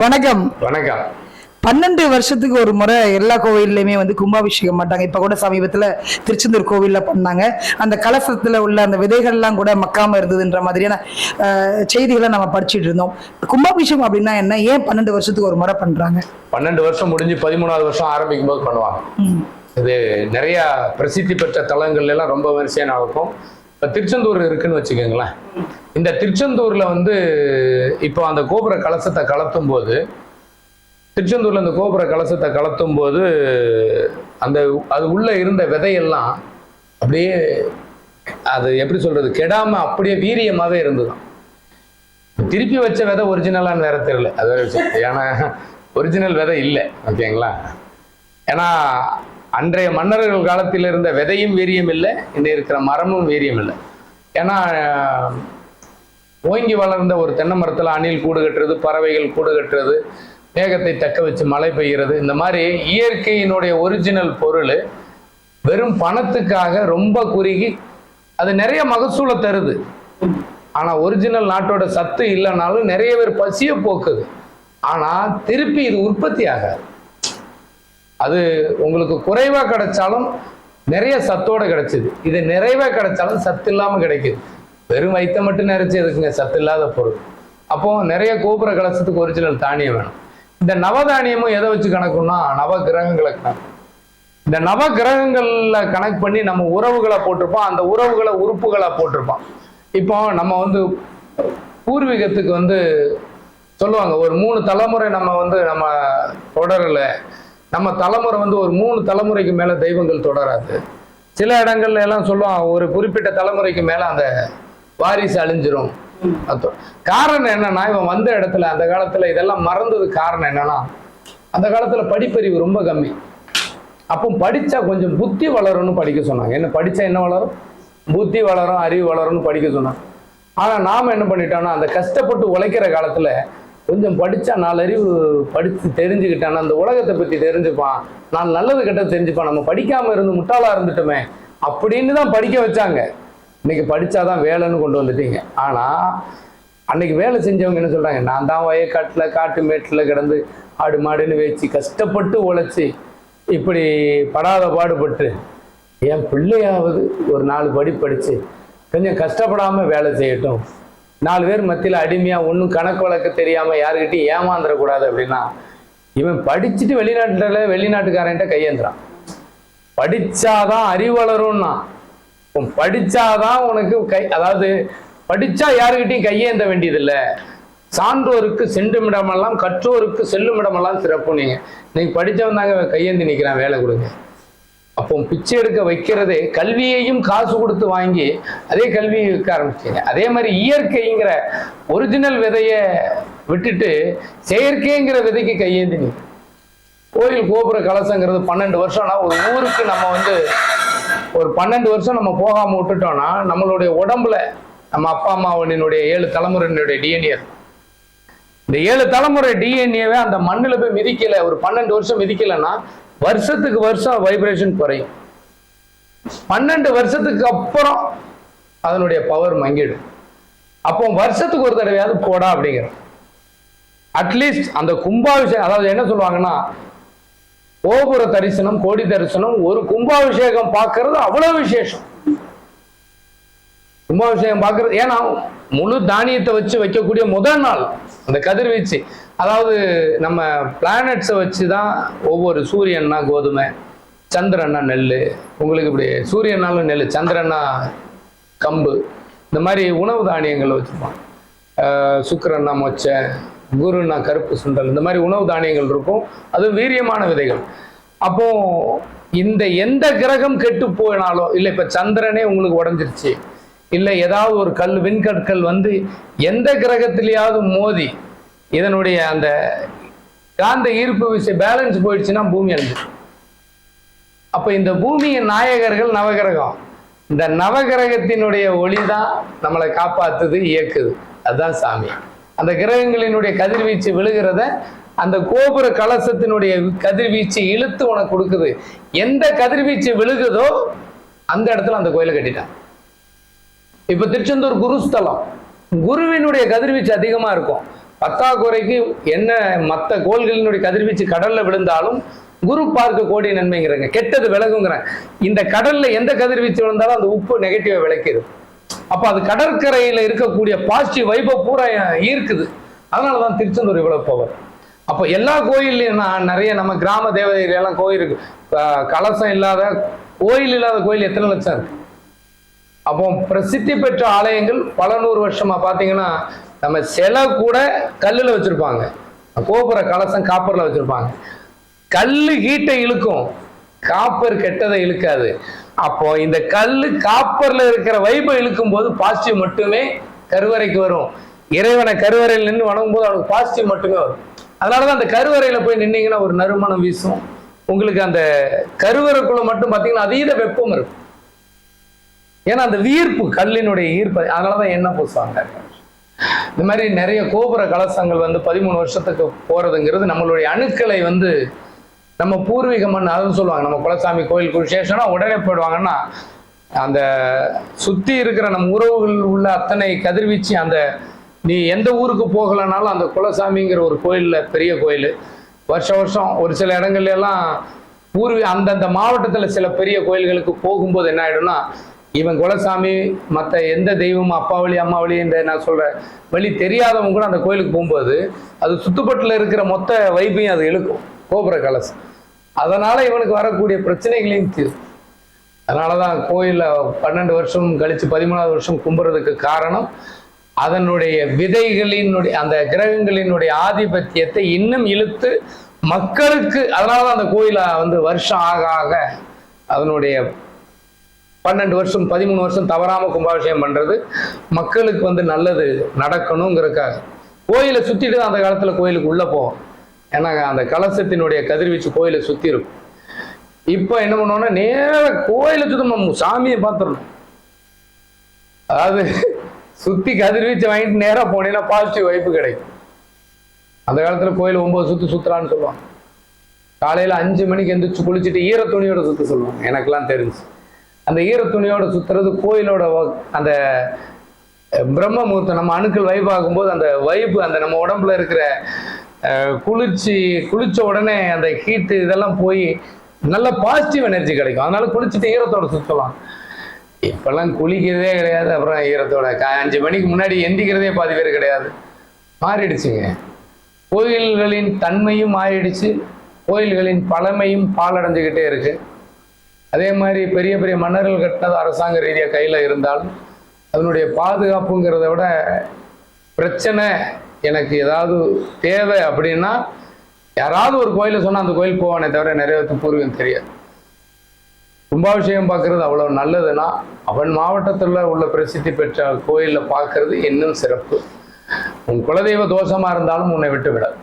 வணக்கம். வணக்கம். பன்னெண்டு வருஷத்துக்கு ஒரு முறை எல்லா கோவில்லையுமே வந்து கும்பாபிஷேகம் மாட்டாங்க இப்ப கூட சமீபத்துல திருச்செந்தூர் கோவில்ல பண்ணாங்க. அந்த கலசத்துல உள்ள அந்த விதைகள்லாம் கூட மக்காம இருந்ததுன்ற மாதிரியான செய்திகளை நம்ம படிச்சுட்டு இருந்தோம். கும்பாபிஷேகம் அப்படின்னா என்ன? ஏன் பன்னெண்டு வருஷத்துக்கு ஒரு முறை பண்றாங்க? பன்னெண்டு வருஷம் முடிஞ்சு பதிமூணாவது வருஷம் ஆரம்பிக்கும் போது பண்ணுவாங்க. இது நிறைய பிரசித்தி பெற்ற தலங்கள்ல எல்லாம் ரொம்ப வரிசையா நடக்கும். இப்போ திருச்செந்தூர் இருக்குன்னு வச்சுக்கோங்களேன். இந்த திருச்செந்தூர்ல வந்து இப்போ அந்த கோபுர கலசத்தை கலத்தும் போது திருச்செந்தூர்ல அந்த கோபுர கலசத்தை கலத்தும் போது அந்த அது உள்ள இருந்த விதையெல்லாம் அப்படியே அது எப்படி சொல்றது கெடாம அப்படியே வீரியமாகவே இருந்ததும் திருப்பி வச்ச விதை ஒரிஜினலான்னு வேற தெரியல. அது ஏன்னா ஒரிஜினல் விதை இல்லை ஓகேங்களா? ஏன்னா அன்றைய மன்னர்கள் காலத்தில் இருந்த விதையும் வீரியம் இல்லை இன்று இருக்கிற மரமும் வீரியம் இல்லை. ஏன்னா ஓங்கி வளர்ந்த ஒரு தென்னை மரத்தில் அணில் கூடு கட்டுறது பறவைகள் கூடு கட்டுறது மேகத்தை தக்க வச்சு மழை பெய்கிறது இந்த மாதிரி இயற்கையினுடைய ஒரிஜினல் பொருள் வெறும் பணத்துக்காக ரொம்ப குறுகி அது நிறைய மகசூலை தருது. ஆனால் ஒரிஜினல் நாட்டோட சத்து இல்லைனாலும் நிறைய பேர் பசிய போக்குது. ஆனால் திருப்பி இது உற்பத்தி ஆகாது. அது உங்களுக்கு குறைவாக கிடைச்சாலும் நிறைய சத்தோட கிடைச்சிது. இது நிறைவாக கிடைச்சாலும் சத்து இல்லாமல் கிடைக்குது. வெறும் வயித்தை மட்டும் நிறைச்சி எதுக்குங்க? சத்து இல்லாத பொருள். அப்போ நிறைய கோபுர கலசத்துக்கு ஒரிஜினல் தானியம் வேணும். இந்த நவதானியமும் எதை வச்சு கணக்குன்னா நவ கிரகங்களை கணக்கு. இந்த நவ கிரகங்கள்ல கணக்கு பண்ணி நம்ம உறவுகளை போட்டிருப்போம். அந்த உறவுகளை உறுப்புகளை போட்டிருப்போம். இப்போ நம்ம வந்து பூர்வீகத்துக்கு வந்து சொல்லுவாங்க ஒரு மூணு தலைமுறை நம்ம வந்து நம்ம தொடரல. நம்ம தலைமுறை வந்து ஒரு மூணு தலைமுறைக்கு மேல தெய்வங்கள் தொடராது. சில இடங்கள்ல எல்லாம் சொல்லுவோம் ஒரு குறிப்பிட்ட தலைமுறைக்கு மேல அந்த வாரிசு அழிஞ்சிரும். காரணம் என்னன்னா இவன் வந்த இடத்துல அந்த காலத்துல இதெல்லாம் மறந்தது காரணம் என்னன்னா அந்த காலத்துல படிப்பறிவு ரொம்ப கம்மி. அப்போ படிச்சா கொஞ்சம் புத்தி வளரும்னு படிக்க சொன்னாங்க. என்ன படிச்சா என்ன வளரும்? புத்தி வளரும் அறிவு வளரும்னு படிக்க சொன்னாங்க. ஆனா நாம என்ன பண்ணிட்டோம்னா அந்த கஷ்டப்பட்டு உழைக்கிற காலத்துல கொஞ்சம் படித்தா நாலறிவு படித்து படிச்சு அந்த உலகத்தை பற்றி தெரிஞ்சுப்பான். நான் நல்லது கெட்டது தெரிஞ்சுப்பான். நம்ம படிக்காமல் இருந்து முட்டாளாக இருந்துட்டோமே அப்படின்னு தான் படிக்க வச்சாங்க. இன்னைக்கு படிச்சாதான் வேலைன்னு கொண்டு வந்துட்டீங்க. ஆனால் அன்னைக்கு வேலை செஞ்சவங்க என்ன சொல்கிறாங்க நான் தான் வயக்காட்டில் காட்டு மேட்டில் கிடந்து ஆடு மாடுன்னு வச்சு கஷ்டப்பட்டு உழைச்சி இப்படி படாத பாடுபட்டு என் பிள்ளையாவது ஒரு நாலு படி படித்து கொஞ்சம் கஷ்டப்படாமல் வேலை செய்யட்டும். நாலு பேர் மத்தியில் அடிமையாக ஒன்றும் கணக்கு வழக்கு தெரியாமல் யாருக்கிட்டையும் ஏமாந்துடக்கூடாது அப்படின்னா இவன் படிச்சுட்டு வெளிநாட்டில் வெளிநாட்டுக்காரன்ட்ட கையேந்துறான். படிச்சாதான் அறிவு வளரும்னா உன் படிச்சாதான் உனக்கு கை அதாவது படிச்சா யாருக்கிட்டையும் கையேந்த வேண்டியதில்லை. சான்றோருக்கு சென்றும் இடமெல்லாம் கற்றோருக்கு செல்லும் இடமெல்லாம் சிறப்பு. நீங்க நீங்க படிச்சவன் தாங்க கையேந்தி நிற்கிறான் வேலை கொடுங்க. அப்போ பிச்சை எடுக்க வைக்கிறதே கல்வியையும் காசு கொடுத்து வாங்கி அதே கல்வியை விற்க ஆரம்பிச்சீங்க. அதே மாதிரி இயற்கைங்கிற ஒரிஜினல் விதைய விட்டுட்டு செயற்கைங்கிற விதைக்கு கையேந்தினி கோயில் கோபுர கலசங்கிறது பன்னெண்டு வருஷம்னா ஒரு ஊருக்கு நம்ம வந்து ஒரு பன்னெண்டு வருஷம் நம்ம போகாமல் விட்டுட்டோம்னா நம்மளுடைய உடம்புல நம்ம அப்பா அம்மாவனினுடைய ஏழு தலைமுறையினுடைய டிஎன்ஏ இந்த ஏழு தலைமுறை டிஎன்ஏவை அந்த மண்ணில் போய் மிதிக்கல ஒரு பன்னெண்டு வருஷம் மிதிக்கலைன்னா வருஷத்துக்கு வருஷம் வைப்ரேஷன் குறையும். பன்னெண்டு வருஷத்துக்கு அப்புறம் அதனுடைய பவர் மங்கிடும். அப்போ வருஷத்துக்கு ஒரு தடவையாவது போடா அப்படிங்கிற அட்லீஸ்ட் அந்த கும்பாபிஷேகம் அதாவது என்ன சொல்லுவாங்கன்னா கோபுர தரிசனம் கோடி தரிசனம் ஒரு கும்பாபிஷேகம் பார்க்கறது அவ்வளவு விசேஷம். கும்பாபிஷேகம் பார்க்கறது ஏன்னா முழு தானியத்தை வச்சு வைக்கக்கூடிய முதல் நாள் அந்த கதிர்வீச்சு. அதாவது நம்ம பிளானட்ஸை வச்சு தான் ஒவ்வொரு சூரியன்னா கோதுமை சந்திரன்னா நெல் உங்களுக்கு இப்படி சூரியனாலும் நெல் சந்திரன்னா கம்பு. இந்த மாதிரி உணவு தானியங்கள் வச்சுருப்பான் சுக்கரன்னா மொச்சை குருன்னா கருப்பு சுண்டல் இந்த மாதிரி உணவு தானியங்கள் இருக்கும். அது வீரியமான விதைகள். அப்போ இந்த எந்த கிரகம் கெட்டு போனாலும் இல்லை இப்போ சந்திரனே உங்களுக்கு உடஞ்சிருச்சு இல்லை ஏதாவது ஒரு கல் விண்கற்கள் வந்து எந்த கிரகத்திலேயாவது மோதி இதனுடைய அந்த காந்த ஈர்ப்பு விசை பேலன்ஸ் போயிடுச்சுன்னா பூமி அழிஞ்சிடும். அப்போ இந்த பூமியின் நாயகர்கள் நவகிரகம். இந்த நவகிரகத்தினுடைய ஒளி தான் நம்மளை காப்பாத்துது இயக்குது. அதுதான் சாமி. அந்த கிரகங்களினுடைய கதிர்வீச்சு விழுகிறத அந்த கோபுர கலசத்தினுடைய கதிர்வீச்சு இழுத்து உனக்கு கொடுக்குது. எந்த கதிர்வீச்சு விழுகுதோ அந்த இடத்துல அந்த கோயிலை கட்டிட்டான். இப்போ திருச்செந்தூர் குருஸ்தலம். குருவினுடைய கதிர்வீச்சு அதிகமாக இருக்கும். பத்தாக்குறைக்கு என்ன மற்ற கோள்களினுடைய கதிர்வீச்சு கடல்ல விழுந்தாலும் குரு பார்க்க கோடி நன்மைங்கிறங்க. கெட்டது விலகுங்கிறேன். இந்த கடல்ல எந்த கதிர்வீச்சு விழுந்தாலும் அந்த உப்பு நெகட்டிவா விளக்கிடும். அப்ப அது கடற்கரையில இருக்கக்கூடிய பாசிட்டிவ் வைப பூரா ஈர்க்குது. அதனாலதான் திருச்செந்தூர் இவ்வளவு பவர் அப்போ எல்லா கோயில்லையும் நான் நிறைய நம்ம கிராம தேவதைகள் எல்லாம் கோயில் இருக்கு கலசம் இல்லாத கோயில் இல்லாத கோயில் எத்தனை லட்சம் இருக்கு? அப்போ பிரசித்தி பெற்ற ஆலயங்கள் பல நூறு வருஷமா பார்த்தீங்கன்னா நம்ம சிலை கூட கல்லுல வச்சிருப்பாங்க. கோபுர கலசம் காப்பர்ல வச்சிருப்பாங்க. கல்லு ஹீட்டை இழுக்கும். காப்பர் கெட்டதை இழுக்காது. அப்போ இந்த கல்லு காப்பர்ல இருக்கிற வைப்பை இழுக்கும் போது பாசிட்டிவ் மட்டுமே கருவறைக்கு வரும். இறைவனை கருவறையில் நின்று வணங்கும் போது அவனுக்கு பாசிட்டிவ் மட்டுமே வரும். அதனாலதான் அந்த கருவறையில போய் நின்னீங்கன்னா ஒரு நறுமணம் வீசும். உங்களுக்கு அந்த கருவறைக்குள்ள மட்டும் பார்த்தீங்கன்னா அதீத வெப்பம் இருக்கும். ஏன்னா அந்த வீர்ப்பு கல்லினுடைய ஈர்ப்பு அதனாலதான் எண்ணெய் பூசுவாங்க இந்த மாதிரி நிறைய கோபுர கலசங்கள் வந்து பதிமூணு வருஷத்துக்கு போறதுங்கிறது நம்மளுடைய அணுக்களை வந்து நம்ம பூர்வீக மண் அதுன்னு சொல்லுவாங்க. நம்ம குலசாமி கோயிலுக்கு விசேஷம்னா உடனே போயிடுவாங்கன்னா அந்த சுத்தி இருக்கிற நம்ம உறவுகள் உள்ள அத்தனை கதிர்வீச்சு அந்த நீ எந்த ஊருக்கு போகலனாலும் அந்த குலசாமிங்கிற ஒரு கோயில்ல பெரிய கோயில். வருஷ வருஷம் ஒரு சில இடங்கள்ல எல்லாம் பூர்வீ அந்தந்த மாவட்டத்துல சில பெரிய கோயில்களுக்கு போகும்போது என்ன ஆயிடும்னா இவன் குலசாமி மற்ற எந்த தெய்வமும் அப்பா வழி அம்மா வழி நான் சொல்கிறேன் வழி தெரியாதவங்க கூட அந்த கோயிலுக்கு போகும்போது அது சுத்துப்பட்டில் இருக்கிற மொத்த வைப்பையும் அது இழுக்கும் கோபுர கலசம். அதனால் இவனுக்கு வரக்கூடிய பிரச்சனைகளையும் தீரும். அதனால தான் கோயிலில் பன்னெண்டு வருஷம் கழித்து பதிமூணாவது வருஷம் கும்புறதுக்கு காரணம் அதனுடைய விதைகளினுடைய அந்த கிரகங்களினுடைய ஆதிபத்தியத்தை இன்னும் இழுத்து மக்களுக்கு அதனாலதான் அந்த கோயிலை வந்து வருஷம் ஆக ஆக அதனுடைய பன்னெண்டு வருஷம் பதிமூணு வருஷம் தவறாம கும்பாபிஷேகம் பண்றது மக்களுக்கு வந்து நல்லது நடக்கணுங்கிறதுக்காக. கோயிலை சுத்திட்டு அந்த காலத்துல கோயிலுக்கு உள்ள போவோம். ஏன்னா அந்த கலசத்தினுடைய கதிர்வீச்சு கோயிலை சுத்தி இருக்கும். இப்போ என்ன பண்ணோம்னா நேர கோயிலை சுத்தி நம்ம சாமியை பார்த்துடணும். அதாவது சுத்தி கதிர்வீச்சு வாங்கிட்டு நேரா போனீங்கன்னா பாசிட்டிவ் வைப்பு கிடைக்கும். அந்த காலத்துல கோயில் ஒன்பது சுத்து சுற்றுலான்னு சொல்லுவாங்க. காலையில அஞ்சு மணிக்கு எந்திரிச்சு குளிச்சுட்டு ஈர துணியோட சுத்த சொல்லுவாங்க. எனக்கெல்லாம் தெரிஞ்சு. அந்த ஈர துணியோட சுத்துறது கோயிலோட அந்த பிரம்ம முகூர்த்தம் நம்ம அணுக்கள் வைப் ஆகும்போது அந்த வைப்பு அந்த நம்ம உடம்புல இருக்கிற குளிச்சு குளிர்ச்சி குளிச்ச உடனே அந்த ஹீட்டு இதெல்லாம் போய் நல்ல பாசிட்டிவ் எனர்ஜி கிடைக்கும். அதனால குளிச்சுட்டு ஈரத்தோட சுத்தலாம். இப்பெல்லாம் குளிக்கிறதே கிடையாது. அப்புறம் ஈரத்தோட கா- அஞ்சு மணிக்கு முன்னாடி எந்திக்கிறதே பாதி பேர் கிடையாது. மாறிடுச்சுங்க. கோயில்களின் தன்மையும் மாறிடுச்சு. கோயில்களின் பழமையும் பாலடைஞ்சுக்கிட்டே இருக்குது அதே மாதிரி பெரிய பெரிய மன்னர்கள் கட்டினது அரசாங்க ரீதியாக கையில் இருந்தாலும் அதனுடைய பாதுகாப்புங்கிறத விட பிரச்சனை எனக்கு ஏதாவது தேவை அப்படின்னா யாராவது ஒரு கோயிலை சொன்னால் அந்த கோயில் போவானே தவிர நிறைய பூர்வம் தெரியாது. கும்பாபிஷேகம் பார்க்கறது அவ்வளோ நல்லதுன்னா அவன் மாவட்டத்தில் உள்ள பிரசித்தி பெற்ற கோயிலில் பார்க்கறது இன்னும் சிறப்பு. உன் குலதெய்வ தோஷமாக இருந்தாலும் உன்னை விட்டு விடாது.